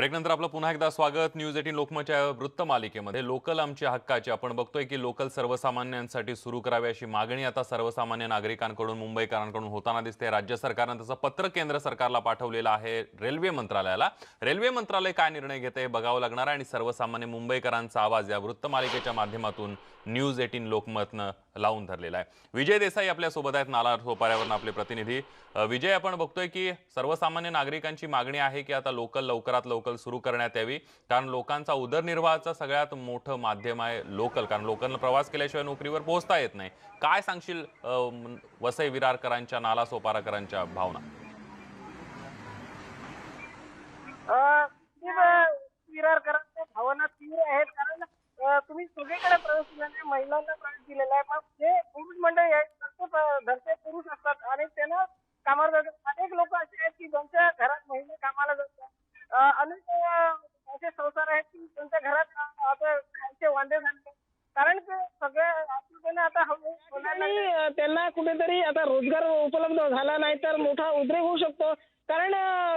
ब्रेकनंतर आपलं पुन्हा एकदा स्वागत. न्यूज एटीन लोकमतच्या वृत्तमालिकेमध्ये लोकल आमच्या हक्काची. आपण बघतोय की लोकल सर्वसामान्यांसाठी सुरू करावी अशी मागणी आता सर्वसामान्य नागरिकांकडून मुंबईकरांकडून होताना दिसते. राज्य सरकारनं तसं पत्र केंद्र सरकारला पाठवलेलं आहे रेल्वे मंत्रालयाला. रेल्वे मंत्रालय काय निर्णय घेते बघावं लागणार आहे आणि सर्वसामान्य मुंबईकरांचा आवाज या वृत्तमालिकेच्या माध्यमातून न्यूज एटीन लोकमतनं लावून धरलेला आहे. विजय देसाई आपल्यासोबत आहेत. नाला सोपाऱ्यावरून आपले प्रतिनिधी. विजय आपण बघतोय की सर्वसामान्य नागरिकांची मागणी आहे की आता लोकल लवकरात लवकर सुरू करण्यात यावी. कारण लोकांचा उदरनिर्वाहाचं सगळ्यात मोठं माध्यम आहे लोकल. कारण लोकांना प्रवास केल्याशिवाय नोकरीवर पोहोचता येत नाही. काय सांगशील वसई विरारकरांच्या नाला सोपाराकरांच्या भावना? विरारकरांच्या भावना तीव्र आहेत कारण अ, तुम्ही सगळीकडे प्रवेश दिलेला आहे महिलांना प्रवेश दिलेला आहे मग जे पुरुष मंडळी आहेत फक्त प- घरचे पुरुष असतात आणि त्यांना कामावर जातात अनेक लोक असे आहेत की ज्यांच्या घरात महिला कामाला जातात अ, अनेक अ, असे संसार आहेत की त्यांच्या घरात अ, आता खायचे वांदे झाले कारण की सगळ्या आतुरतेने आता अ, त्यांना कुठेतरी आता रोजगार उपलब्ध झाला नाही तर मोठा उद्रेक होऊ शकतो. कारण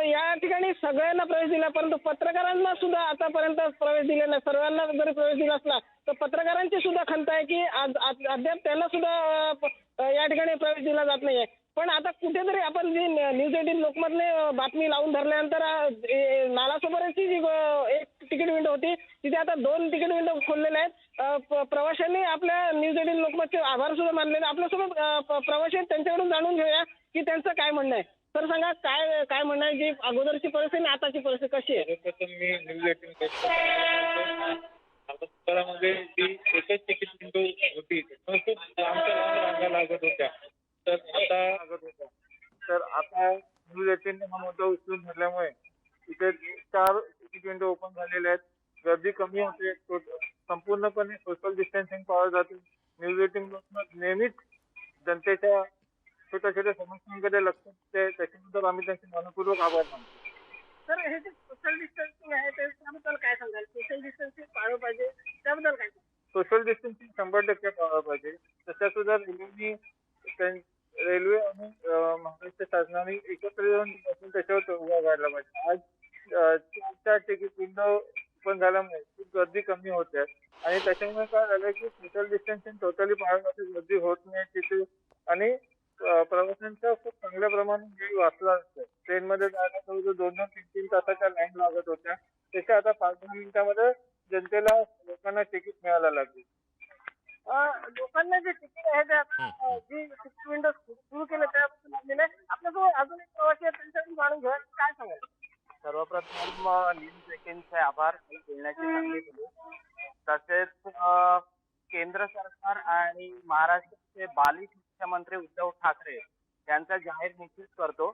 या ठिकाणी सगळ्यांना प्रवेश दिला परंतु पत्रकारांना सुद्धा आतापर्यंत प्रवेश दिले नाही. सर्वांना जरी प्रवेश दिला असला तर पत्रकारांची सुद्धा खंत आहे की अद्याप त्यांना सुद्धा या ठिकाणी प्रवेश दिला जात नाहीये. पण आता कुठेतरी आपण जी न्यूज एटीन लोकमतने बातमी लावून धरल्यानंतर नालासोपाऱ्याची जी एक तिकीट विंडो होती. तिथे आता दोन तिकीट विंडो खोललेले आहेत. प्रवाशांनी आपल्या न्यूज एटीन लोकमतचे आभार सुद्धा मानले आहेत. आपल्यासोबत अ, प- प्रवासी आहेत. त्यांच्याकडून जाणून घेऊया की त्यांचं काय म्हणणं आहे. तर सांगा काय काय म्हणणं आहे? जी अगोदरची परिस्थिती आणि आताची परिस्थिती कशी आहे? सर्वप्रथम मी न्यूज एटीन नागपूरमध्ये जी एकच तिकीट विंडो होती. त्यामुळे खूप आमच्या लांब रांगा लागत होत्या. तर आता तर आता न्यूज एटीन हा मुद्दा उचलून धरल्यामुळे इथे चार तिकीट विंडो ओपन झालेले आहेत गर्दी कमी होते. संपूर्णपणे सोशल डिस्टन्सिंग पाळलं जाते न्यूज एटीन नेहमीच जनतेच्या छोट्या छोट्या समस्यांकडे लक्ष देते त्याच्याबद्दल आम्ही त्यांचे मनपूर्वक आभार मानतो. तर हे जे सोशल डिस्टन्सिंग आहे त्याबद्दल काय सांगाल? सोशल डिस्टन्सिंग पाळलं पाहिजे. त्याबद्दल काय सोशल डिस्टन्सिंग शंभर टक्के पाळलं पाहिजे. तशा सुद्धा रेल्वेनी रेल्वे आणि महाराष्ट्र शासनाने एकत्र येऊन त्याच्यावर तोडगा काढला पाहिजे. आज चार चार तिकीट विंडो ओपन झाल्यामुळे खूप गर्दी कमी होते. आणि त्याच्यामुळे काय झालं की सोशल डिस्टन्सिंग टोटली पाळण्याची गर्दी होत नाही तिथे. आणि प्रवाशांचा खूप चांगल्या प्रमाणात वेळ वाचला असतो. ट्रेनमध्ये जायला जवळजवळ दोन दोन तीन तीन तासाच्या लाईन लागत होत्या. त्याच्या आता पाच दहा मिनिटामध्ये जनतेला लोकांना तिकीट मिळायला लागली. अ, लोकांना जे तिकीट आहे ते आता अ, जी तिकीट विंडो सुरू केलं त्याबद्दल लागलेलं आहे आपल्यासोबत अजून एक प्रवासी आहे त्यांच्याकडून जाणून घ्या. काय सांगाल? सर्वप्रथम एटीनचे आभार दिली तसेच केंद्र सरकार आणि महाराष्ट्राचे बालिक मुख्यमंत्री उद्धव ठाकरे यांचा जाहीर निश्चित करतो.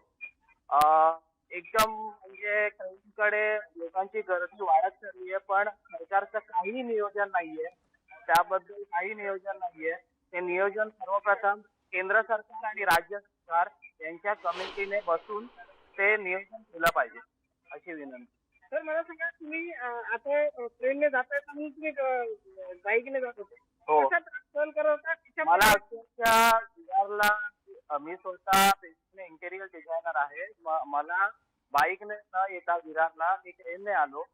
एकदम म्हणजे सगळीकडे लोकांची गर्दी वाढत चालली आहे पण सरकारचं काही नियोजन नाहीये त्याबद्दल काही नियोजन नाहीये. ते नियोजन सर्वप्रथम केंद्र सरकार आणि राज्य सरकार यांच्या कमिटीने बसून ते नियोजन केलं पाहिजे अशी विनंती. तर मला सांगा तुम्ही आता ट्रेनने जाताय तुम्ही तुम्ही बाईकने जात होते? हो. सहन करत होता? मला अक्षरशः अ, मी स्वतः इंटेरियर डिझायनर आहे. मला बाईकने न येता विरारला मी ट्रेनने आलो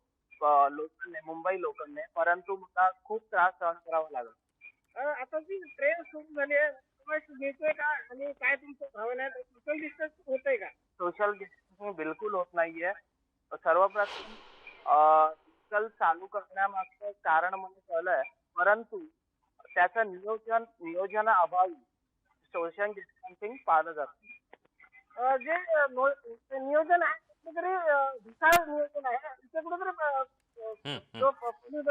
लोकलने मुंबई लोकलने परंतु मला खूप त्रास सहन करावा लागला. आता जी ट्रेन सुरू झाली आहे मिळतोय का? आणि काय तुमचं भावना आहे? सोशल डिस्टन्स होतंय का? सोशल डिस्टन्सिंग बिलकुल होत नाहीये. सर्वप्रथम अ, लोकल चालू करण्यामागचं कारण मला कळलंय. परंतु त्याचं नियोजन नियोजनाअभावी सोशल डिस्टन्सिंग पाळलं जातं जे नियोजन आहे ते कुठेतरी अ, विशाळ नियोजन आहे. इथे कुठेतरी. जो पोलीस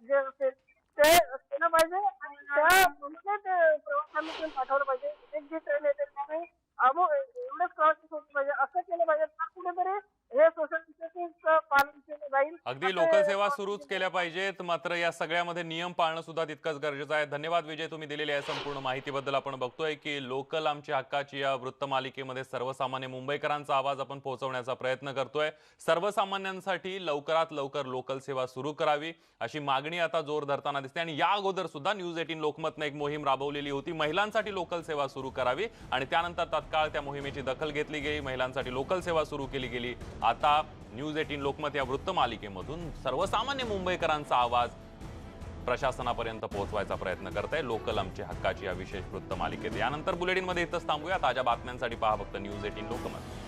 जे असेल ते केलं पाहिजे आणि त्याप्रमाणे ते प्रवाशांना ट्रेन पाठवलं पाहिजे. एक जी ट्रेन येते त्याने अबो एवढेच प्रवासी सोडले पाहिजे असं केलं पाहिजे तर कुठेतरी हे सोशल डिस्टन्सिंगचं पालन केलं जाईल अगदी लोकसेवा लोकल सेवा सुरूच केल्या पाहिजेत मात्र या सगळ्यामध्ये नियम पाळणं सुद्धा तितकंच गरजेचं आहे. धन्यवाद विजय तुम्ही दिलेली आहे संपूर्ण माहितीबद्दल. आपण बघतोय की लोकल आमच्या हक्काची या वृत्तमालिकेमध्ये सर्वसामान्य मुंबईकरांचा आवाज आपण पोहोचवण्याचा प्रयत्न करतोय. सर्वसामान्यांसाठी लवकरात लवकर लोकल सेवा सुरू करावी अशी मागणी आता जोर धरताना दिसते. आणि या अगोदर सुद्धा न्यूज एटीन लोकमतने एक मोहीम राबवलेली होती. महिलांसाठी लोकल सेवा सुरू करावी आणि त्यानंतर तत्काळ त्या मोहिमेची दखल घेतली गेली. महिलांसाठी लोकल सेवा सुरू केली गेली. आता न्यूज एटीन लोकमत या वृत्तमालिकेमधून सर्वसामान्य मुंबईकरांचा आवाज प्रशासनापर्यंत पोहोचवायचा प्रयत्न करत आहे लोकल आमची हक्काची या विशेष वृत्तमालिकेत यानंतर बुलेटिनमध्ये इथंच थांबूया. ताज्या बातम्यांसाठी पहा फक्त न्यूज एटीन लोकमत.